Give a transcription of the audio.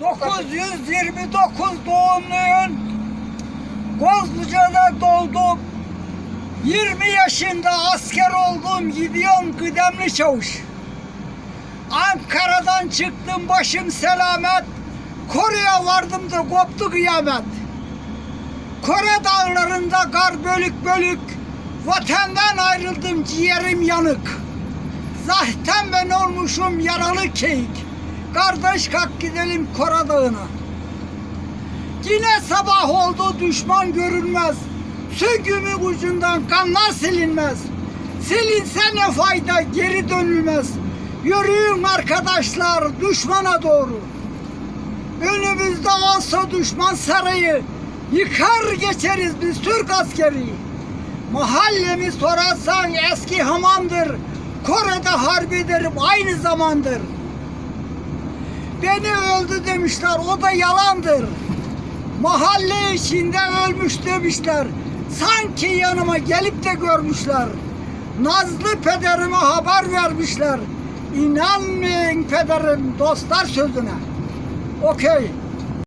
1929 doğumluyum. Kozluca'da doğdum. 20 yaşında asker oldum. Gidiyorum kıdemli çavuş. Ankara'dan çıktım başım selamet. Kore'ye vardım da koptu kıyamet. Kore dağlarında kar bölük bölük. Vatandan ayrıldım ciğerim yanık. Zaten ben olmuşum yaralı keyik. Kardeş kalk gidelim Kora Dağı'na. Yine sabah oldu düşman görünmez. Süngümün ucundan kanlar silinmez. Silinse ne fayda geri dönülmez. Yürüyün arkadaşlar düşmana doğru. Önümüzde olsa düşman sarayı. Yıkar geçeriz biz Türk askeri. Mahallemi sorarsan eski hamamdır. Kore'de harp ederim aynı zamandır. Beni öldü demişler o da yalandır. Mahalle içinde ölmüş demişler. Sanki yanıma gelip de görmüşler. Nazlı pederime haber vermişler. İnanmayın pederim dostlar sözüne. Okey.